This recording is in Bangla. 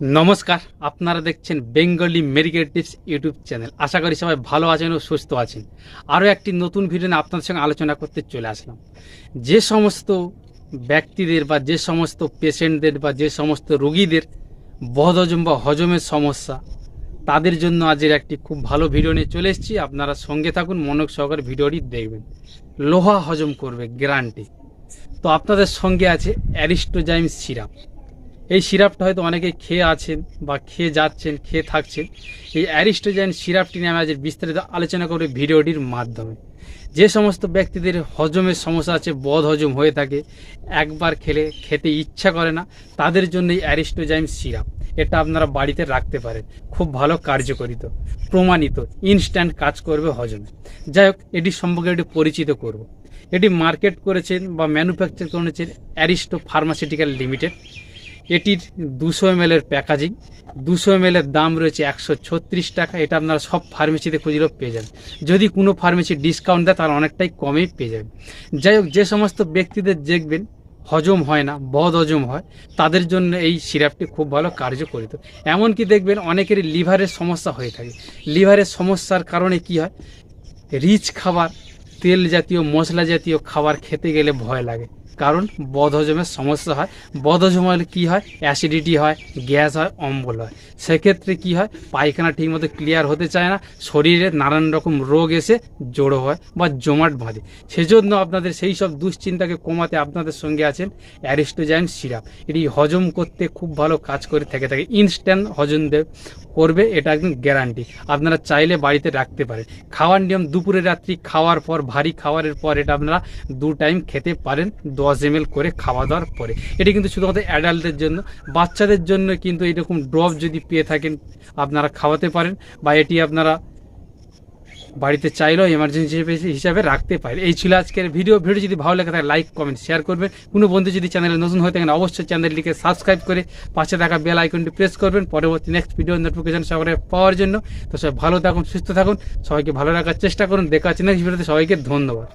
নমস্কার, আপনারা দেখছেন Bengali medical tips YouTube channel. আশা করি সবাই ভালো আছেন ও সুস্থ আছেন। আরও একটি নতুন ভিডিও নিয়ে আপনাদের সঙ্গে আলোচনা করতে চলে আসলাম। যে সমস্ত ব্যক্তিদের বা যে সমস্ত পেশেন্টদের বা যে সমস্ত রোগীদের বদহজম বা হজমের সমস্যা, তাদের জন্য আজের একটি খুব ভালো ভিডিও নিয়ে চলে এসেছি। আপনারা সঙ্গে থাকুন মনোক সহকারে ভিডিওটি দেখবেন। লোহা হজম করবে গ্যারান্টি তো আপনাদের সঙ্গে আছে অ্যারিস্টোজাইম সিরাপ। এই সিরাপটা হয়তো অনেকে খেয়ে আছেন বা খেয়ে যাচ্ছেন, খেয়ে থাকছেন। এই অ্যারিস্টোজাইন সিরাপটি নিয়ে আমি আজ বিস্তারিত আলোচনা করব ভিডিওটির মাধ্যমে। যে সমস্ত ব্যক্তিদের হজমের সমস্যা আছে, বদ হজম হয়ে থাকে, একবার খেলে খেতে ইচ্ছা করে না, তাদের জন্য এই অ্যারিস্টোজাইম সিরাপ, এটা আপনারা বাড়িতে রাখতে পারেন। খুব ভালো কার্যকরিত, প্রমাণিত, ইনস্ট্যান্ট কাজ করবে হজমে। যাই হোক, এটি সম্পর্কে একটু পরিচিত করব। এটি মার্কেট করেছেন বা ম্যানুফ্যাকচার করেছেন অ্যারিস্টো ফার্মাসিউটিক্যাল লিমিটেড। এটির দুশো এম এর প্যাকেজিং দুশো এম এর দাম রয়েছে একশো ছত্রিশ টাকা। এটা আপনারা সব ফার্মেসিতে খুঁজলেও পেয়ে যাবেন। যদি কোনো ফার্মেসি ডিসকাউন্ট দেয়, তাহলে অনেকটাই কমেই পেয়ে যাবেন। যাই হোক, যে সমস্ত ব্যক্তিদের দেখবেন, হজম হয় না, বদ হজম হয়, তাদের জন্য এই সিরাপটি খুব ভালো কার্যকরিত। এমনকি দেখবেন, অনেকেরই লিভারের সমস্যা হয়ে থাকে। লিভারের সমস্যার কারণে কি হয়? রিচ খাবার, তেল জাতীয়, মশলা জাতীয় খাবার খেতে গেলে ভয় লাগে। কারণ বদহজমের সমস্যা হয়। বদহজম হলে কী হয়? অ্যাসিডিটি হয়, গ্যাস হয়, অম্বল হয়। সেক্ষেত্রে কি হয়? পায়খানা ঠিকমতো ক্লিয়ার হতে চায় না। শরীরে নানান রকম রোগ এসে জড়ো হয় বা জমাট বাঁধে। সেজন্য আপনাদের সেই সব দুশ্চিন্তাকে কমাতে আপনাদের সঙ্গে আছেন অ্যারিস্টোজাইন সিরাপ। এটি হজম করতে খুব ভালো কাজ করে থেকে থাকে। ইনস্ট্যান্ট হজম দেব করবে, এটা একদম গ্যারান্টি। আপনারা চাইলে বাড়িতে রাখতে পারেন। খাওয়ার নিয়ম, দুপুরে রাত্রি খাওয়ার পর, ভারী খাওয়ারের পর এটা আপনারা দু টাইম খেতে পারেন। দশ এম করে খাওয়া দাওয়ার পরে। এটি কিন্তু শুধুমাত্র অ্যাডাল্টদের জন্য, বাচ্চাদের জন্য কিন্তু এরকম ড্রপ যদি পেয়ে থাকেন, আপনারা খাওয়াতে পারেন বা এটি আপনারা বাড়িতে চাইলেও এমার্জেন্সি হিসাবে রাখতে পারেন। এই ছিল আজকের ভিডিও ভিডিও যদি ভালো লাগে, তাহলে লাইক কমেন্ট শেয়ার করবেন। কোনো বন্ধু যদি চ্যানেলে নতুন হয়ে থাকেন, অবশ্যই চ্যানেলটিকে সাবস্ক্রাইব করে পাশে থাকা বেল আইকনটি প্রেস করবেন। পরবর্তী নেক্সট ভিডিও নোটিফিকেশন সবাই পাওয়ার জন্য। তো সবাই ভালো থাকুন, সুস্থ থাকুন। সবাইকে ভালো রাখার চেষ্টা করুন। দেখা হচ্ছে নেক্সট ভিডিওতে সবাইকে ধন্যবাদ।